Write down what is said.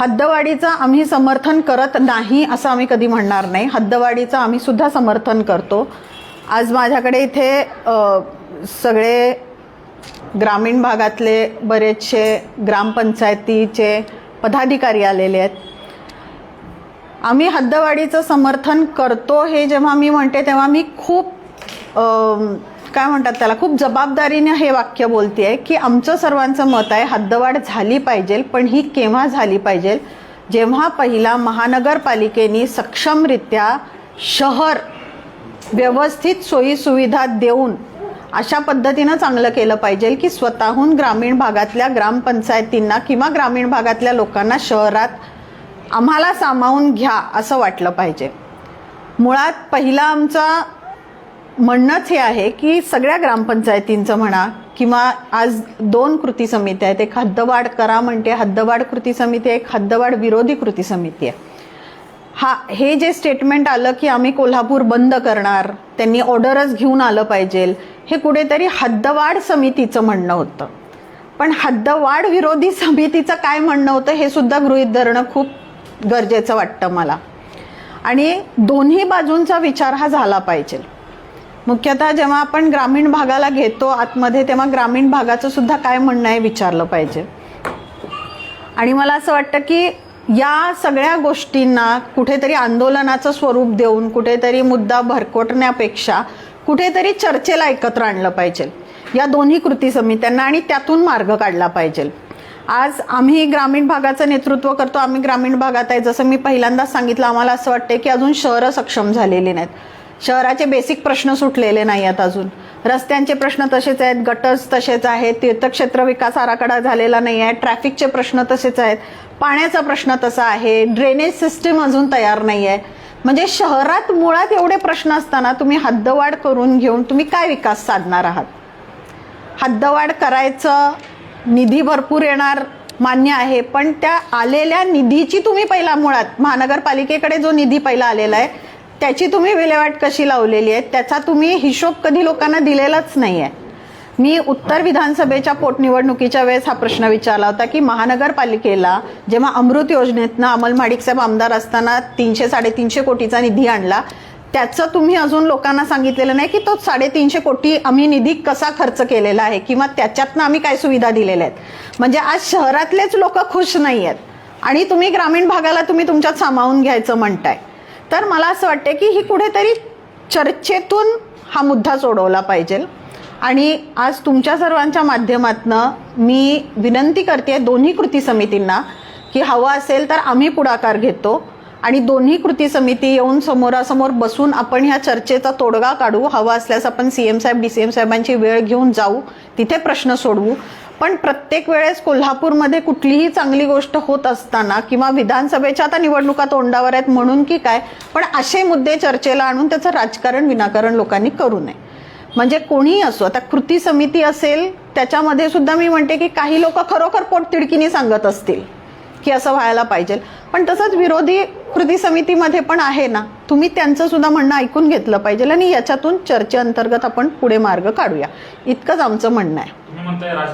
हद्दवाढीचं आम्ही समर्थन करत नाही असं आम्ही कधी म्हणणार नाही. हद्दवाढीचं आम्ही सुद्धा समर्थन करतो. आज माझ्याकडे इथे सगळे ग्रामीण भागातले बरेचसे ग्रामपंचायतीचे पदाधिकारी आलेले आहेत. आम्ही हद्दवाढीचं समर्थन करतो हे जेव्हा मी म्हणते तेव्हा मी खूप काय म्हणतात त्याला? खूप जबाबदारीने हे वाक्य बोलते आहे की आमचं सर्वांचं मत आहे हद्दवाढ झाली पाहिजे पण ही केव्हा झाली पाहिजे? जेव्हा पहिला महानगरपालिकेने सक्षमरित्या शहर व्यवस्थित सोयीसुविधा देऊन अशा पद्धतीनं चांगलं केलं पाहिजे की स्वतःहून ग्रामीण भागातल्या ग्रामपंचायतींना किंवा ग्रामीण भागातल्या लोकांना शहरात आम्हाला सामावून घ्या असं वाटलं पाहिजे. मुळात पहिला आमचा म्हणणंच हे आहे की सगळ्या ग्रामपंचायतींचं म्हणा किंवा आज दोन कृती समित्या आहेत. एक हद्दवाढ करा म्हणते हद्दवाढ कृती समिती एक हद्दवाढ विरोधी कृती समिती आहे. हा हे जे स्टेटमेंट आलं की आम्ही कोल्हापूर बंद करणार त्यांनी ऑर्डरच घेऊन आलं पाहिजे हे कुठेतरी हद्दवाढ समितीचं म्हणणं होतं. पण हद्दवाढ विरोधी समितीचं काय म्हणणं होतं हे सुद्धा गृहीत धरणं खूप गरजेचं वाटतं मला. आणि दोन्ही बाजूंचा विचार हा झाला पाहिजे. मुख्यतः जेव्हा आपण ग्रामीण भागाला घेतो आतमध्ये तेव्हा ग्रामीण भागाचं सुद्धा काय म्हणणं आहे विचारलं पाहिजे. आणि मला असं वाटतं की या सगळ्या गोष्टींना कुठेतरी आंदोलनाचं स्वरूप देऊन कुठेतरी मुद्दा भरकटण्यापेक्षा कुठेतरी चर्चेला एकत्र आणलं पाहिजे. या दोन्ही कृती समित्यांना आणि त्यातून मार्ग काढला पाहिजे. आज आम्ही ग्रामीण भागाचं नेतृत्व करतो आम्ही ग्रामीण भागात आहे. जसं मी पहिल्यांदाच सांगितलं आम्हाला असं वाटतं की अजून शहरं सक्षम झालेली नाहीत. शहराचे बेसिक प्रश्न सुटलेले नाही आहेत अजून. रस्त्यांचे प्रश्न तसेच आहेत गटर्स तसेच आहेत तीर्थक्षेत्र विकास आराखडा झालेला नाही आहे ट्रॅफिकचे प्रश्न तसेच आहेत पाण्याचा प्रश्न तसा आहे ड्रेनेज सिस्टीम अजून तयार नाही आहे म्हणजे शहरात मुळात एवढे प्रश्न असताना तुम्ही हद्दवाढ करून घेऊन तुम्ही काय विकास साधणार आहात? हद्दवाढ करायचं निधी भरपूर येणार मान्य आहे पण त्या आलेल्या निधीची तुम्ही पहिला मुळात महानगरपालिकेकडे जो निधी पहिला आलेला आहे त्याची तुम्ही विल्हेवाट कशी लावलेली आहे? त्याचा तुम्ही हिशोब कधी लोकांना दिलेलाच नाही आहे मी उत्तर विधानसभेच्या पोटनिवडणुकीच्या वेळेस हा प्रश्न विचारला होता की महानगरपालिकेला जेव्हा अमृत योजनेतनं अमल माडिकसाहेब आमदार असताना तीनशे साडेतीनशे कोटीचा निधी आणला त्याचं तुम्ही अजून लोकांना सांगितलेलं नाही की तो साडेतीनशे कोटी आम्ही निधी कसा खर्च केलेला आहे किंवा त्याच्यातनं आम्ही काय सुविधा दिलेल्या आहेत? म्हणजे आज शहरातलेच लोक खुश नाही आहेत आणि तुम्ही ग्रामीण भागाला तुम्ही तुमच्यात सामावून घ्यायचं म्हणताय. तर मला असं वाटतं की ही कुठेतरी चर्चेतून हा मुद्दा सोडवला पाहिजे. आणि आज तुमच्या सर्वांच्या माध्यमातनं मी विनंती करते दोन्ही कृती समितींना की हवं असेल तर आम्ही पुढाकार घेतो. आणि दोन्ही कृती समिती येऊन समोरासमोर बसून आपण ह्या चर्चेचा तोडगा काढू हवा असल्यास आपण सी एम साहेब डी सी एम साहेबांची वेळ घेऊन जाऊ तिथे प्रश्न सोडवू. पण प्रत्येक वेळेस कोल्हापूरमध्ये कुठलीही चांगली गोष्ट होत असताना किंवा विधानसभेच्या आता निवडणुका तोंडावर आहेत म्हणून की काय पण असे मुद्दे चर्चेला आणून त्याचं राजकारण विनाकारण लोकांनी करू नये. म्हणजे कोणीही असो आता कृती समिती असेल त्याच्यामध्ये सुद्धा मी म्हणते की काही लोक खरोखर पोटतिडकीने सांगत असतील की असं व्हायला पाहिजे. पण तसंच विरोधी कृती समितीमध्ये पण आहे ना तुम्ही त्यांचं सुद्धा म्हणणं ऐकून घेतलं पाहिजे आणि याच्यातून चर्चेअंतर्गत आपण पुढे मार्ग काढूया. इतकंच आमचं म्हणणं आहे.